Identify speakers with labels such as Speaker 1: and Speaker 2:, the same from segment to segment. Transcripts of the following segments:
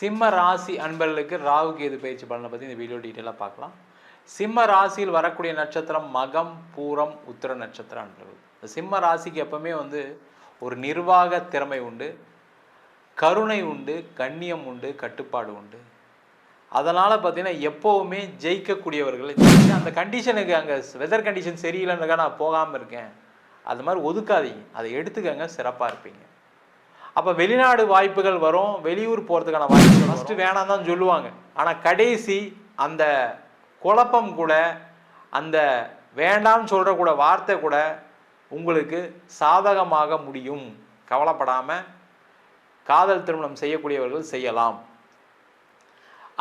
Speaker 1: சிம்ம ராசி அன்பர்களுக்கு ராகு கேது பயிற்சி பலனை பற்றி இந்த வீடியோ டீட்டெயிலாக பார்க்கலாம். சிம்ம ராசியில் வரக்கூடிய நட்சத்திரம் மகம் பூரம் உத்திர நட்சத்திரம் அன்பர்கள். இந்த சிம்ம ராசிக்கு எப்பவுமே வந்து ஒரு நிர்வாக திறமை உண்டு கருணை உண்டு கண்ணியம் உண்டு கட்டுப்பாடு உண்டு. அதனால் பார்த்தீங்கன்னா எப்போவுமே ஜெயிக்கக்கூடியவர்கள். அந்த கண்டிஷனுக்கு அங்கே வெதர் கண்டிஷன் சரியில்லைன்றக்கா நான் போகாமல் இருக்கேன். அது மாதிரி ஒதுக்காதீங்க. அதை எடுத்துக்கங்க சிறப்பாக இருப்பீங்க. அப்போ வெளிநாடு வாய்ப்புகள் வரும் வெளியூர் போகிறதுக்கான வாய்ப்புகள் ஃபஸ்ட்டு வேணாம் தான் சொல்லுவாங்க. ஆனால் கடைசி அந்த குழப்பம் கூட அந்த வேண்டாம்னு சொல்கிற கூட வார்த்தை கூட உங்களுக்கு சாதகமாக முடியும். கவலைப்படாமல் காதல் திருமணம் செய்யக்கூடியவர்கள் செய்யலாம்.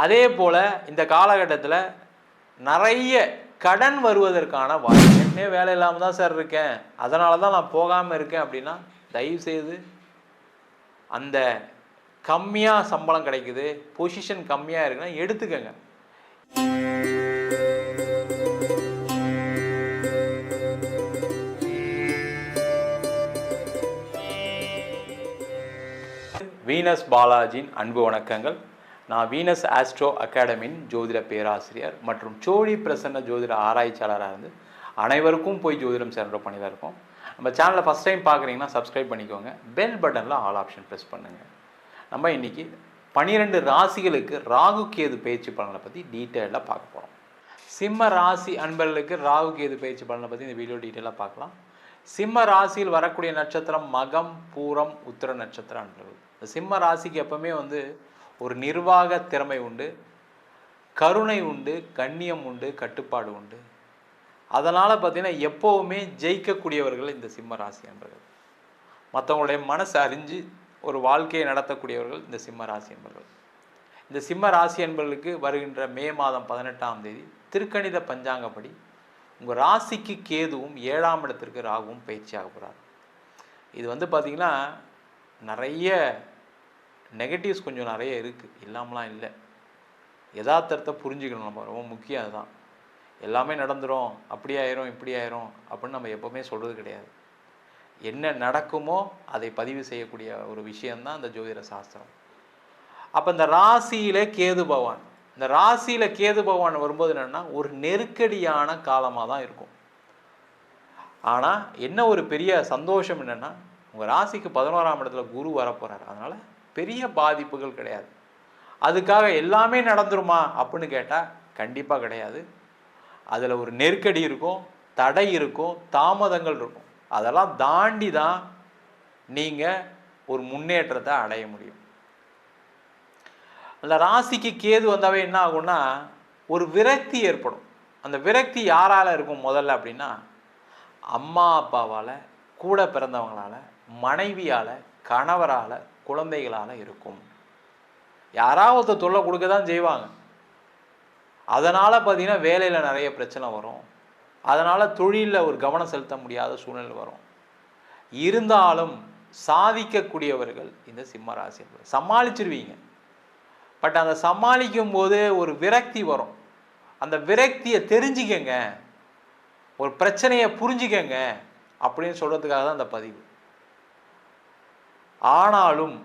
Speaker 1: அதே போல் இந்த காலகட்டத்தில் நிறைய கடன் வருவதற்கான வாய்ப்பு. என்ன வேலை இல்லாமல் தான் சார் இருக்கேன். அதனால தான் நான் போகாமல் இருக்கேன் அப்படின்னா தயவு செய்து அந்த கம்மியாக சம்பளம் கிடைக்குது பொசிஷன் கம்மியாக இருக்குன்னா எடுத்துக்கங்க. வீனஸ் பாலாஜியின் அன்பு வணக்கங்கள். நான் வீனஸ் ஆஸ்ட்ரோ அகாடமியின் ஜோதிட பேராசிரியர் மற்றும் சோழி பிரசன்ன ஜோதிட ஆராய்ச்சியாளராக இருந்து அனைவருக்கும் போய் ஜோதிடம் சென்ற பண்ணி இருக்கோம். நம்ம சேனலை ஃபஸ்ட் டைம் பார்க்குறீங்கன்னா சப்ஸ்கிரைப் பண்ணிக்கோங்க. பெல் பட்டனில் ஆல் ஆப்ஷன் ப்ரெஸ் பண்ணுங்கள் நம்ம இன்னைக்கு பன்னிரெண்டு ராசிகளுக்கு ராகு கேது பயிற்சி பலனை பற்றி டீட்டெயிலாக பார்க்க போகிறோம் சிம்ம ராசி அன்பர்களுக்கு ராகு கேது பயிற்சி பலனை பற்றி இந்த வீடியோ டீட்டெயிலாக பார்க்கலாம். சிம்ம ராசியில் வரக்கூடிய நட்சத்திரம் மகம் பூரம் உத்திர நட்சத்திரம் அன்பர்கள். இந்த சிம்ம ராசிக்கு எப்பவுமே வந்து ஒரு நிர்வாக திறமை உண்டு கருணை உண்டு கண்ணியம் உண்டு கட்டுப்பாடு உண்டு. அதனால் பார்த்தீங்கன்னா எப்போவுமே ஜெயிக்கக்கூடியவர்கள் இந்த சிம்ம ராசி மற்றவங்களுடைய மனசை அறிஞ்சு ஒரு வாழ்க்கையை நடத்தக்கூடியவர்கள் இந்த சிம்ம ராசி என்பர்கள். இந்த சிம்ம ராசி என்பர்களுக்கு வருகின்ற மே மாதம் பதினெட்டாம் தேதி திருக்கணித பஞ்சாங்கப்படி உங்கள் ராசிக்கு கேதுவும் ஏழாம் இடத்திற்கு ராகுவும் பயிற்சியாக போகிறார் இது வந்து பார்த்திங்கன்னா நிறைய நெகட்டிவ்ஸ் கொஞ்சம் நிறைய இருக்குது இல்லாமலாம் இல்லை. யதார்த்தத்தை புரிஞ்சுக்கணும் நம்ம. ரொம்ப முக்கியம் அதுதான். எல்லாமே நடந்துடும் அப்படி ஆயிரும் இப்படி ஆயிரும் அப்படின்னு நம்ம எப்போவுமே சொல்கிறது கிடையாது. என்ன நடக்குமோ அதை பதிவு செய்யக்கூடிய ஒரு விஷயந்தான் இந்த ஜோதிட சாஸ்திரம். அப்போ இந்த ராசியில் கேது பகவான். இந்த ராசியில் கேது பகவான் வரும்போது என்னென்னா ஒரு நெருக்கடியான காலமாக தான் இருக்கும். ஆனால் என்ன ஒரு பெரிய சந்தோஷம் என்னென்னா உங்கள் ராசிக்கு பதினோராம் இடத்துல குரு வரப்போகிறார் அதனால் பெரிய பாதிப்புகள் கிடையாது. அதுக்காக எல்லாமே நடந்துருமா அப்படின்னு கேட்டால் கண்டிப்பாக கிடையாது. அதில் ஒரு நெருக்கடி இருக்கும் தடை இருக்கும் தாமதங்கள் இருக்கும். அதெல்லாம் தாண்டி தான் நீங்கள் ஒரு முன்னேற்றத்தை அடைய முடியும். அந்த ராசிக்கு கேது வந்தாவே என்ன ஆகும்னா ஒரு விரக்தி ஏற்படும். அந்த விரக்தி யாரால் இருக்கும் முதல்ல அப்படின்னா அம்மா அப்பாவால் கூட பிறந்தவங்களால மனைவியால் கணவரால் குழந்தைகளால் இருக்கும். யாராவது தொல்லை கொடுக்க தான் செய்வாங்க. அதனால் பார்த்தீங்கன்னா வேலையில் நிறைய பிரச்சனை வரும். அதனால் தொழிலில் ஒரு கவனம் செலுத்த முடியாத சூழ்நிலை வரும். இருந்தாலும் சாதிக்கக்கூடியவர்கள் இந்த சிம்ம ராசி சமாளிச்சிருவீங்க. பட் அந்த சமாளிக்கும் போது ஒரு விரக்தி வரும். அந்த விரக்தியை தெரிஞ்சுக்கங்க. ஒரு பிரச்சனையை புரிஞ்சுக்கங்க அப்படின்னு சொல்கிறதுக்காக தான் அந்த பதிவு. ஆனாலும்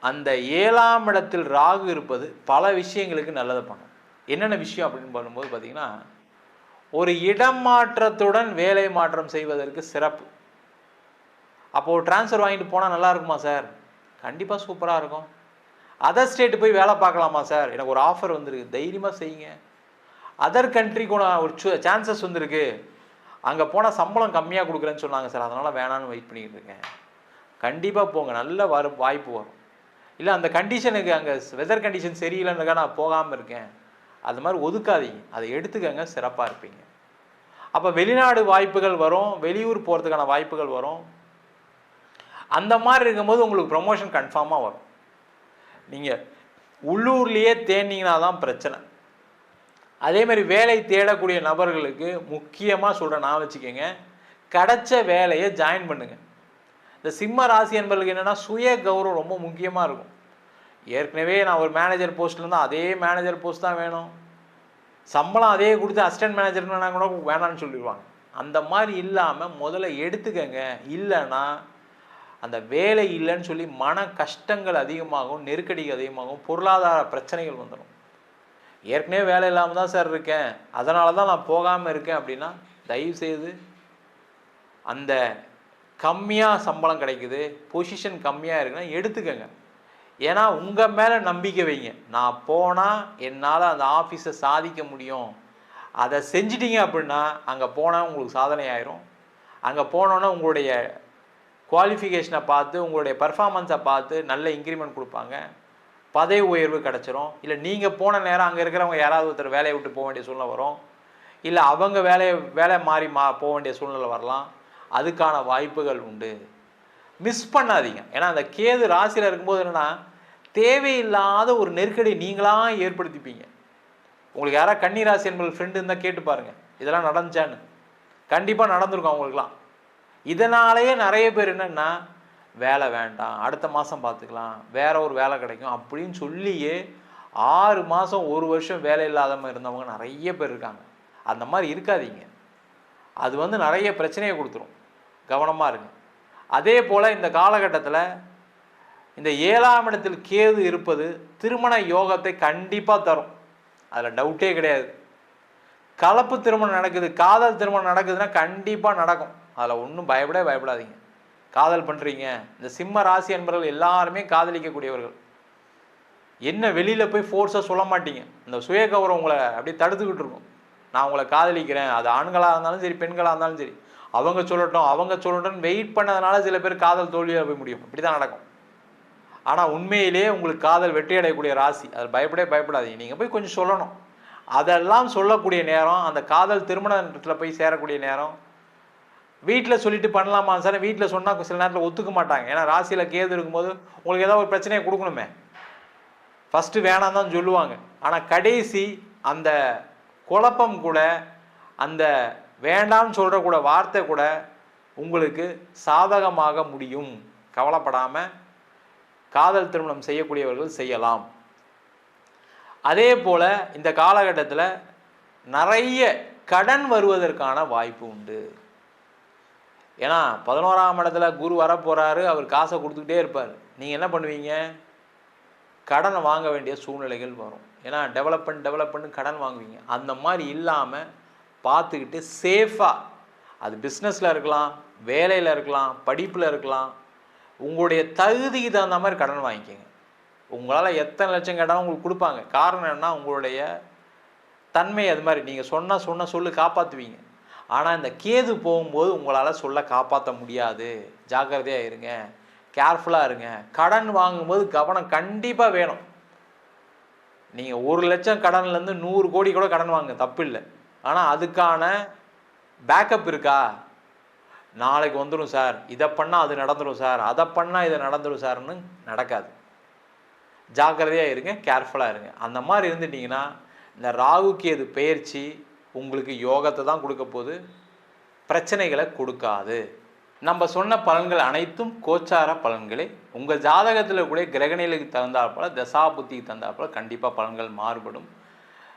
Speaker 1: அந்த ஏழாம் இடத்தில் ராகு இருப்பது பல விஷயங்களுக்கு நல்லதை பண்ணும். என்னென்ன விஷயம் அப்படின்னு பண்ணும்போது பார்த்தீங்கன்னா ஒரு இடம் மாற்றத்துடன் வேலை மாற்றம் செய்வதற்கு சிறப்பு. அப்போது ட்ரான்ஸ்ஃபர் வாங்கிட்டு போனால் நல்லா இருக்குமா சார் கண்டிப்பாக சூப்பராக இருக்கும். அதர் ஸ்டேட்டு போய் வேலை பார்க்கலாமா சார் எனக்கு ஒரு ஆஃபர் வந்திருக்கு. தைரியமாக செய்யுங்க. அதர் கண்ட்ரிக்கு ஒரு சான்சஸ் வந்திருக்கு. அங்கே போனால் சம்பளம் கம்மியாக கொடுக்குறேன்னு சொன்னாங்க சார் அதனால் வேணான்னு வெயிட் பண்ணிக்கிட்டு இருக்கேன். கண்டிப்பாக போங்க. நல்ல வர வாய்ப்பு வரும். இல்லை அந்த கண்டிஷனுக்கு அங்கே வெதர் கண்டிஷன் சரியில்லைன்னுக்கா நான் போகாமல் இருக்கேன். அது மாதிரி ஒதுக்காதீங்க. அதை எடுத்துக்கங்க சிறப்பாக இருப்பீங்க. அப்போ வெளிநாடு வாய்ப்புகள் வரும் வெளியூர் போகிறதுக்கான வாய்ப்புகள் வரும். அந்த மாதிரி இருக்கும்போது உங்களுக்கு ப்ரமோஷன் கன்ஃபார்மாக வரும். நீங்கள் உள்ளூர்லேயே தேடினீங்கன்னா தான் பிரச்சனை. அதே மாதிரி வேலை தேடக்கூடிய நபர்களுக்கு முக்கியமாக சொல்கிறேன் நான் வச்சுக்கோங்க. கிடைச்ச வேலையை ஜாயின் பண்ணுங்கள் இந்த சிம்ம ராசி என்பர்களுக்கு என்னென்னா சுய கௌரவம் ரொம்ப முக்கியமாக இருக்கும். ஏற்கனவே நான் ஒரு மேனேஜர் போஸ்ட்டில் இருந்தால் அதே மேனேஜர் போஸ்ட் தான் வேணும். சம்பளம் அதே கொடுத்து அசிஸ்டன்ட் மேனேஜர்னா கூட வேணான்னு சொல்லிடுவாங்க. அந்த மாதிரி இல்லாமல் முதல்ல எடுத்துக்கங்க. இல்லைன்னா அந்த வேலை இல்லைன்னு சொல்லி மன கஷ்டங்கள் அதிகமாகும் நெருக்கடிகள் அதிகமாகும் பொருளாதார பிரச்சனைகள் வந்துடும். ஏற்கனவே வேலை இல்லாமல் தான் சார் இருக்கேன். அதனால தான் நான் போகாமல் இருக்கேன் அப்படின்னா தயவு செய்து அந்த கம்மியாக சம்பளம் கிடைக்குது பொசிஷன் கம்மியாக இருக்குன்னா எடுத்துக்கங்க. ஏன்னா உங்கள் மேலே நம்பிக்கை வைங்க. நான் போனால் என்னால் அந்த ஆஃபீஸை சாதிக்க முடியும். அதை செஞ்சிட்டிங்க அப்படின்னா அங்கே போனால் உங்களுக்கு சாதனை ஆயிரும். அங்கே போனோன்னா உங்களுடைய குவாலிஃபிகேஷனை பார்த்து உங்களுடைய பர்ஃபாமன்ஸை பார்த்து நல்ல இன்க்ரிமெண்ட் கொடுப்பாங்க. பதவி உயர்வு கிடச்சிரும். இல்லை நீங்கள் போன நேரம் அங்கே இருக்கிறவங்க யாராவது ஒருத்தர் வேலையை விட்டு போக வேண்டிய சூழ்நிலை வரும். இல்லை அவங்க வேலையை வேலை மாறி மா போக வேண்டிய சூழ்நிலை வரலாம். அதுக்கான வாய்ப்புகள் உண்டு. மிஸ் பண்ணாதீங்க. ஏன்னா அந்த கேது ராசியில் இருக்கும்போது என்னென்னா தேவையில்லாத ஒரு நெருக்கடி நீங்களாக ஏற்படுத்திப்பீங்க. உங்களுக்கு யாராவது கன்னி ராசி என்பது ஃப்ரெண்டு இருந்தால் கேட்டு பாருங்கள் இதெல்லாம் நடந்துச்சான்னு. கண்டிப்பாக நடந்திருக்கும் அவங்களுக்குலாம் இதனாலேயே நிறைய பேர் என்னென்னா வேலை வேண்டாம் அடுத்த மாதம் பார்த்துக்கலாம் வேற ஒரு வேலை கிடைக்கும் அப்படின்னு சொல்லியே ஆறு மாதம் ஒரு வருஷம் வேலை இல்லாதவங்க இருந்தவங்க நிறைய பேர் இருக்காங்க. அந்த மாதிரி இருக்காதீங்க. அது வந்து நிறைய பிரச்சனையை கொடுத்துரும். கவனமாக இருங்க. அதே போல் இந்த காலகட்டத்தில் இந்த ஏழாம் இடத்தில் கேது இருப்பது திருமண யோகத்தை கண்டிப்பாக தரும். அதில் டவுட்டே கிடையாது. கலப்பு திருமணம் நடக்குது காதல் திருமணம் நடக்குதுன்னா கண்டிப்பாக நடக்கும். அதில் ஒன்றும் பயப்படவே பயப்படாதீங்க. காதல் பண்ணுறீங்க இந்த சிம்ம ராசி என்பவர்கள் எல்லாருமே காதலிக்கக்கூடியவர்கள். என்ன வெளியில் போய் ஃபோர்ஸாக சொல்ல மாட்டீங்க. இந்த சுய கௌரவம் உங்களை அப்படியே தடுத்துக்கிட்டு இருக்கும். நான் உங்களை காதலிக்கிறேன். அது ஆண்களாக இருந்தாலும் சரி பெண்களாக இருந்தாலும் சரி. அவங்க சொல்லட்டும் அவங்க சொல்லட்டும் வெயிட் பண்ணதுனால சில பேர் காதல் தோல்வியாக போய் முடியும். இப்படி தான் நடக்கும். ஆனால் உண்மையிலேயே உங்களுக்கு காதல் வெற்றி அடையக்கூடிய ராசி. அதில் பயப்படவே பயப்படாதீங்க. நீங்கள் போய் கொஞ்சம் சொல்லணும். அதெல்லாம் சொல்லக்கூடிய நேரம் அந்த காதல் திருமணத்தில் போய் சேரக்கூடிய நேரம் வீட்டில் சொல்லிட்டு பண்ணலாமா? சார் வீட்டில் சொன்னால் சில நேரத்தில் ஒத்துக்க மாட்டாங்க. ஏன்னா ராசியில் கேது இருக்கும்போது உங்களுக்கு ஏதாவது ஒரு பிரச்சனையை கொடுக்கணுமே. ஃபஸ்ட்டு வேணாம் தான் சொல்லுவாங்க. ஆனால் கடைசி அந்த குழப்பம் கூட அந்த வேண்டாம்னு சொல்கிற கூட வார்த்தை கூட உங்களுக்கு சாதகமாக முடியும். கவலைப்படாமல் காதல் திருமணம் செய்யக்கூடியவர்கள் செய்யலாம். அதே போல் இந்த காலகட்டத்தில் நிறைய கடன் வருவதற்கான வாய்ப்பு உண்டு. ஏன்னா பதினோராம் இடத்துல குரு வரப்போகிறாரு அவர் காசை கொடுத்துக்கிட்டே இருப்பார். நீங்கள் என்ன பண்ணுவீங்க? கடனை வாங்க வேண்டிய சூழ்நிலைகள் வரும். ஏன்னா டெவலப்மெண்ட் டெவலப்மெண்ட் கடன் வாங்குவீங்க. அந்த மாதிரி இல்லாமல் பார்த்துக்கிட்டு சேஃபாக அது பிஸ்னஸில் இருக்கலாம் வேலையில் இருக்கலாம் படிப்பில் இருக்கலாம் உங்களுடைய தகுதிக்கு தகுந்த மாதிரி கடன் வாங்கிக்கோங்க. உங்களால் எத்தனை லட்சம் கேட்டாலும் உங்களுக்கு கொடுப்பாங்க. காரணம் என்ன உங்களுடைய தன்மை அது மாதிரி. நீங்கள் சொன்னால் சொன்ன சொல்லு காப்பாற்றுவீங்க ஆனால் இந்த கேது போகும்போது உங்களால் சொல்ல காப்பாற்ற முடியாது. ஜாக்கிரதையாக இருங்க. கேர்ஃபுல்லாக இருங்க. கடன் வாங்கும்போது கவனம் கண்டிப்பாக வேணும். நீங்கள் ஒரு லட்சம் கடன்லேருந்து நூறு கோடி கூட கடன் வாங்க தப்பு இல்லை ஆனால் அதுக்கான பேக்கப் இருக்கா? நாளைக்கு வந்துடும் சார். இதை பண்ணால் அது நடந்துடும் சார். அதை பண்ணால் இதை நடந்துடும் சார்னு நடக்காது. ஜாக்கிரதையாக இருங்க கேர்ஃபுல்லாக இருங்க. அந்த மாதிரி இருந்துட்டிங்கன்னா இந்த ராகு கேது பயிற்சி உங்களுக்கு யோகத்தை தான் கொடுக்க போகுது. பிரச்சனைகளை கொடுக்காது. நம்ம சொன்ன பலன்கள் அனைத்தும் கோச்சார பலன்களே. உங்கள் ஜாதகத்தில் கூட கிரகணிகளுக்கு தகுந்தாற்போல் தசா புத்திக்கு தகுந்தாற்போல் கண்டிப்பாக பலன்கள் மாறுபடும்.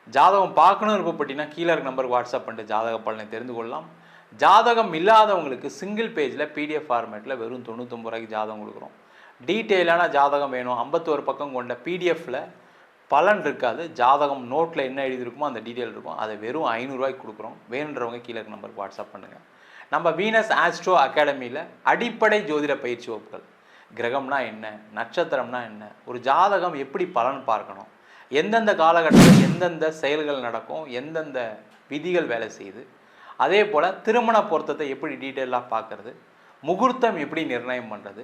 Speaker 1: ஜாதகம் பார்க்கணும் விருப்பப்பட்டினா கீழே இருக்க நம்பருக்கு வாட்ஸ்அப் பண்ணிட்டு ஜாதக பலனை தெரிந்து கொள்ளலாம். ஜாதகம் இல்லாதவங்களுக்கு சிங்கிள் பேஜில் பிடிஎஃப் ஃபார்மேட்டில் வெறும் தொண்ணூத்தொம்பது ரூபாய்க்கு ஜாதகம் கொடுக்குறோம். டீட்டெயிலான ஜாதகம் வேணும். ஐம்பத்தோரு பக்கம் கொண்ட பிடிஎஃப்பில் பலன் இருக்காது. ஜாதகம் நோட்டில் என்ன எழுதியிருக்குமோ அந்த டீட்டெயில் இருக்கும். அதை வெறும் ஐநூறுரூவாய்க்கு கொடுக்குறோம். வேணுன்றவங்க கீழே இருக்க நம்பருக்கு வாட்ஸ்அப் பண்ணுங்கள் நம்ம வீனஸ் ஆஸ்ட்ரோ அகாடமியில் அடிப்படை ஜோதிட பயிற்சி வகுப்புகள். கிரகம்னா என்ன? நட்சத்திரம்னா என்ன? ஒரு ஜாதகம் எப்படி பலன் பார்க்கணும்? எந்தெந்த காலகட்டத்தில் எந்தெந்த செயல்கள் நடக்கும் எந்தெந்த விதிகள் வேலை செய்யுது அதே போல் திருமண பொருத்தத்தை எப்படி டீட்டெயிலாக பார்க்குறது முகூர்த்தம் எப்படி நிர்ணயம் பண்ணுறது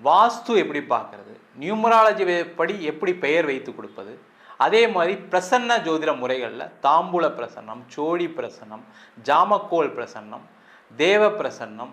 Speaker 1: வாஸ்து எப்படி பார்க்கறது நியூமராலஜி படி எப்படி பெயர் வைத்து கொடுப்பது அதே மாதிரி பிரசன்ன ஜோதிட முறைகளில் தாம்பூல பிரசன்னம் சோழி பிரசன்னம் ஜாமக்கோல் பிரசன்னம் தேவ பிரசன்னம்